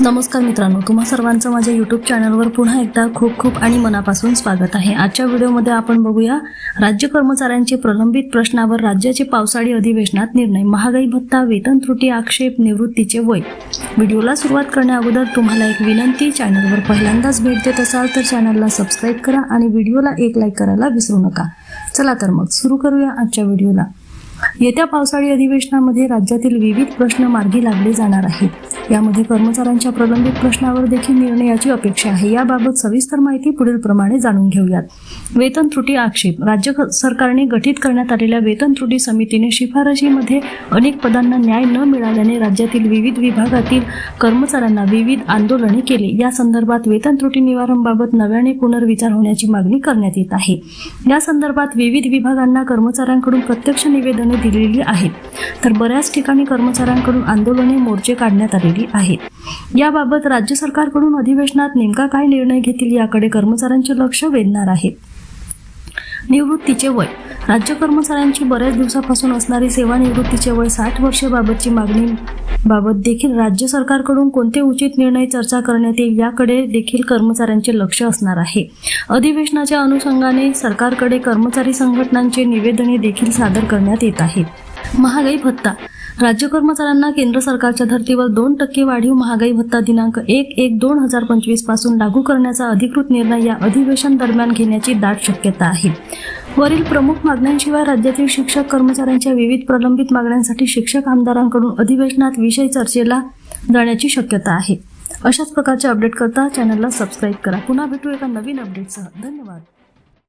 नमस्कार मित्रांनो तुम्हा सर्वांचं माझ्या यूट्यूब चॅनलवर पुन्हा एकदा खूप खूप आणि मनापासून स्वागत आहे. आजच्या व्हिडिओमध्ये आपण बघूया राज्य कर्मचाऱ्यांचे प्रलंबित प्रश्नावर राज्याचे पावसाळी अधिवेशनात निर्णय महागाई भत्ता वेतन त्रुटी आक्षेप निवृत्तीचे वय. व्हिडिओला सुरुवात करण्याअगोदर तुम्हाला एक विनंती चॅनलवर पहिल्यांदाच भेट देत असाल तर चॅनलला सबस्क्राईब करा आणि व्हिडिओला एक लाईक करायला विसरू नका. चला तर मग सुरू करूया आजच्या व्हिडिओला. येत्या पावसाळी अधिवेशनामध्ये राज्यातील विविध प्रश्न मार्गी लागले जाणार आहेत. यामध्ये कर्मचाऱ्यांच्या प्रलंबित प्रश्नावर देखील निर्णयाची अपेक्षा आहे. याबाबत सविस्तर माहिती पुढील प्रमाणे जाणून घेऊयात. वेतन त्रुटी आक्षेप. राज्य क- सरकारने गठीत करण्यात आलेल्या वेतन त्रुटी समितीने शिफारशीमध्ये अनेक पदांना न्याय न मिळाल्याने राज्यातील विविध विभागातील कर्मचाऱ्यांना विविध आंदोलने केली. या संदर्भात वेतन त्रुटी निवारणबाबत नव्याने पुनर्विचार होण्याची मागणी करण्यात येत आहे. या संदर्भात विविध विभागांना कर्मचाऱ्यांकडून प्रत्यक्ष निवेदने दिलेली आहेत. तर बऱ्याच ठिकाणी कर्मचाऱ्यांकडून आंदोलने मोर्चे काढण्यात आले आहेत. याबाबत राज्य सरकारकडून अधिवेशनात नेमका काय निर्णय घेतील याकडे कर्मचाऱ्यांचे लक्ष वेधणार आहे. निवृत्तीचे वय. राज्य कर्मचाऱ्यांची बऱ्याच दिवसापासून असणारी सेवानिवृत्तीचे वय साठ वर्षेबाबतची मागणी बाबत देखील राज्य सरकारकडून कोणते उचित निर्णय चर्चा करण्यात येईल याकडे देखील कर्मचाऱ्यांचे लक्ष असणार आहे. अधिवेशनाच्या अनुषंगाने सरकारकडे कर्मचारी संघटनांचे निवेदने देखील सादर करण्यात येत आहेत. महागाई भत्ता. राज्य कर्मचाऱ्यांना केंद्र सरकारच्या धर्तीवर दोन टक्के वाढीव महागाई भत्ता दिनांक एक एक दोन हजार पंचवीसपासून लागू करण्याचा अधिकृत निर्णय या अधिवेशन दरम्यान घेण्याची दाट शक्यता आहे. वरील प्रमुख मागण्यांशिवाय राज्यातील शिक्षक कर्मचाऱ्यांच्या विविध प्रलंबित मागण्यांसाठी शिक्षक आमदारांकडून अधिवेशनात विषय चर्चेला जाण्याची शक्यता आहे. अशाच प्रकारचे अपडेट करता चॅनलला सबस्क्राईब करा. पुन्हा भेटू एका नवीन अपडेटसह. धन्यवाद.